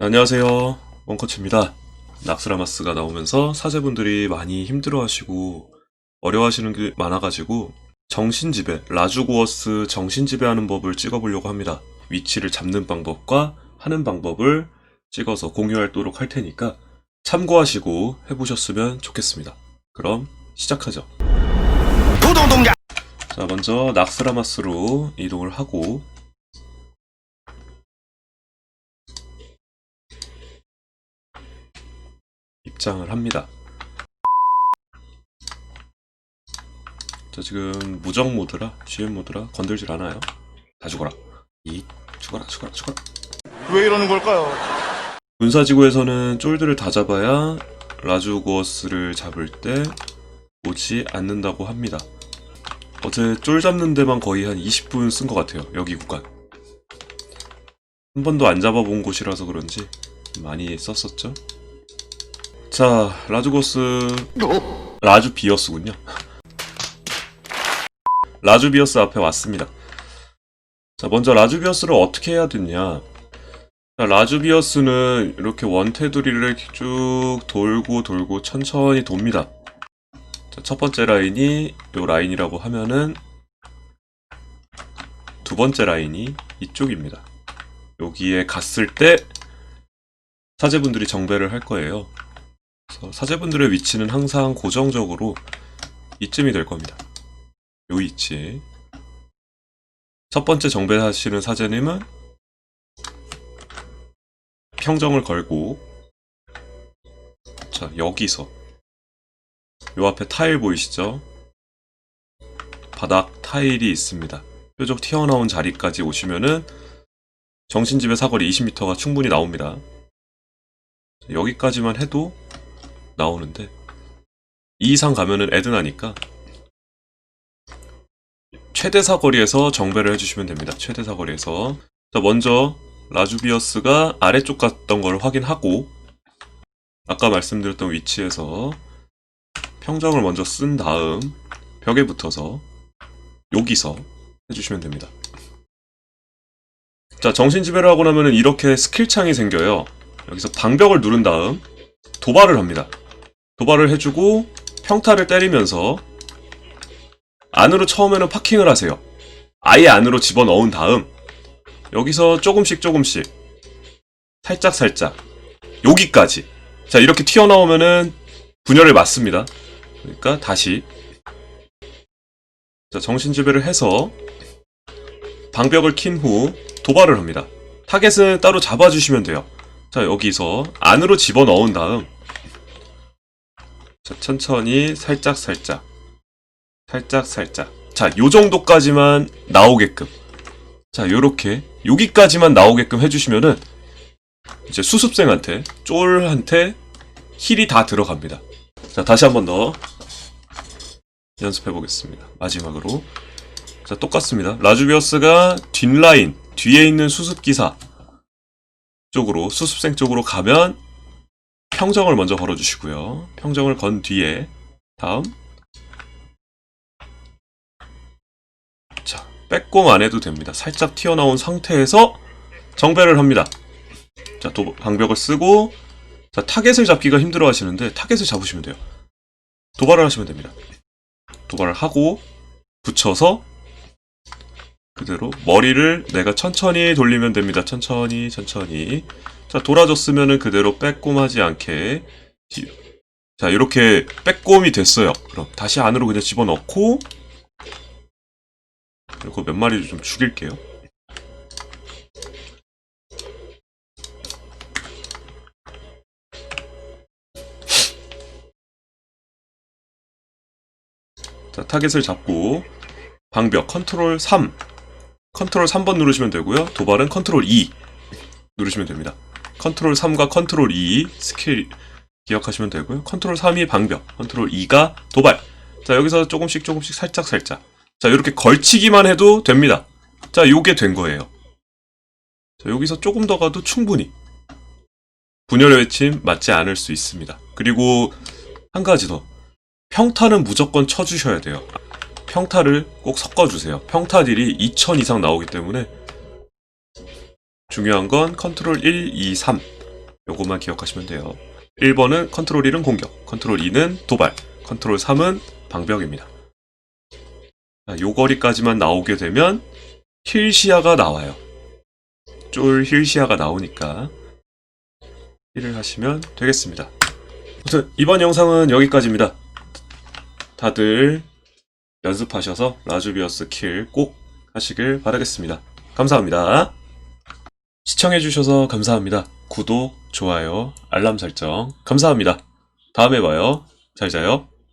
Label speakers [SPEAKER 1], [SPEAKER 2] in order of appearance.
[SPEAKER 1] 안녕하세요. 원커치입니다. 낙스라마스가 나오면서 사제분들이 많이 힘들어하시고 어려워하시는 게 많아가지고 정신지배, 라주고어스 정신지배하는 법을 찍어보려고 합니다. 위치를 잡는 방법과 하는 방법을 찍어서 공유하도록 할 테니까 참고하시고 해보셨으면 좋겠습니다. 그럼 시작하죠.
[SPEAKER 2] 자,
[SPEAKER 1] 먼저 낙스라마스로 이동을 하고 입장을 합니다. 자, 지금 무적 모드라, GM 모드라 건들질 않아요. 다 죽어라. 이 죽어라, 죽어라, 죽어라.
[SPEAKER 2] 왜 이러는 걸까요?
[SPEAKER 1] 군사지구에서는 쫄들을 다 잡아야 라주고어스를 잡을 때 오지 않는다고 합니다. 어제 쫄 잡는 데만 거의 한 20분 쓴 것 같아요. 여기 구간. 한 번도 안 잡아본 곳이라서 그런지 많이 썼었죠. 자, 라주고스, 라주 비어스군요. 라주 비어스 앞에 왔습니다. 자, 먼저 라주 비어스를 어떻게 해야 되냐. 자, 라주비어스는 이렇게 원테두리를 쭉 돌고 돌고 천천히 돕니다. 자, 첫 번째 라인이 요 라인이라고 하면은 두 번째 라인이 이쪽입니다. 여기에 갔을 때 사제분들이 정배를 할 거예요. 사제분들의 위치는 항상 고정적으로 이쯤이 될 겁니다. 요 위치. 첫 번째 정배하시는 사제님은 평정을 걸고 자 여기서 요 앞에 타일 보이시죠? 바닥 타일이 있습니다. 뾰족 튀어나온 자리까지 오시면은 정신집의 사거리 20m가 충분히 나옵니다. 여기까지만 해도 나오는데 이 이상 가면은 애드나니까 최대 사거리에서 정배를 해주시면 됩니다. 최대 사거리에서 자 먼저 라주비어스가 아래쪽 갔던 걸 확인하고 아까 말씀드렸던 위치에서 평정을 먼저 쓴 다음 벽에 붙어서 여기서 해주시면 됩니다. 자 정신지배를 하고 나면은 이렇게 스킬 창이 생겨요. 여기서 방벽을 누른 다음 도발을 합니다. 도발을 해주고 평타를 때리면서 안으로 처음에는 파킹을 하세요. 아예 안으로 집어넣은 다음 여기서 조금씩 조금씩 살짝 살짝 여기까지. 자 이렇게 튀어나오면은 분열을 맞습니다. 그러니까 다시 자 정신지배를 해서 방벽을 킨 후 도발을 합니다. 타겟은 따로 잡아주시면 돼요. 자 여기서 안으로 집어넣은 다음 자 천천히 살짝 살짝 살짝 살짝 자 요정도까지만 나오게끔 자, 요렇게 여기까지만 나오게끔 해주시면은 이제 수습생한테 쫄한테 힐이 다 들어갑니다. 자, 다시 한 번 더 연습해 보겠습니다. 마지막으로 자, 똑같습니다. 라주비어스가 뒷라인 뒤에 있는 수습기사 쪽으로 수습생 쪽으로 가면 평정을 먼저 걸어주시고요. 평정을 건 뒤에 다음 자, 빼꼼 안 해도 됩니다. 살짝 튀어나온 상태에서 정배를 합니다. 자, 도, 방벽을 쓰고, 자, 타겟을 잡기가 힘들어 하시는데, 타겟을 잡으시면 돼요. 도발을 하시면 됩니다. 도발을 하고, 붙여서, 그대로, 머리를 내가 천천히 돌리면 됩니다. 천천히, 천천히. 자, 돌아줬으면은 그대로 빼꼼하지 않게, 뒤- 자, 이렇게 빼꼼이 됐어요. 그럼 다시 안으로 그냥 집어넣고, 그리고 몇 마리 좀 죽일게요. 자, 타겟을 잡고 방벽 컨트롤 3 컨트롤 3번 누르시면 되고요. 도발은 컨트롤 2 누르시면 됩니다. 컨트롤 3과 컨트롤 2 스킬 기억하시면 되고요. 컨트롤 3이 방벽, 컨트롤 2가 도발. 자, 여기서 조금씩 조금씩 살짝 살짝 자, 이렇게 걸치기만 해도 됩니다. 자, 요게 된 거예요. 자, 여기서 조금 더 가도 충분히 분열의 외침 맞지 않을 수 있습니다. 그리고 한 가지 더. 평타는 무조건 쳐주셔야 돼요. 평타를 꼭 섞어주세요. 평타 딜이 2000 이상 나오기 때문에 중요한 건 컨트롤 1, 2, 3. 요것만 기억하시면 돼요. 1번은 컨트롤 1은 공격, 컨트롤 2는 도발, 컨트롤 3은 방벽입니다. 자, 요 거리까지만 나오게 되면 힐 시야가 나와요. 쫄 힐 시야가 나오니까 힐을 하시면 되겠습니다. 아무튼 이번 영상은 여기까지입니다. 다들 연습하셔서 라주비어스 킬 꼭 하시길 바라겠습니다. 감사합니다. 시청해주셔서 감사합니다. 구독, 좋아요, 알람 설정 감사합니다. 다음에 봐요. 잘 자요.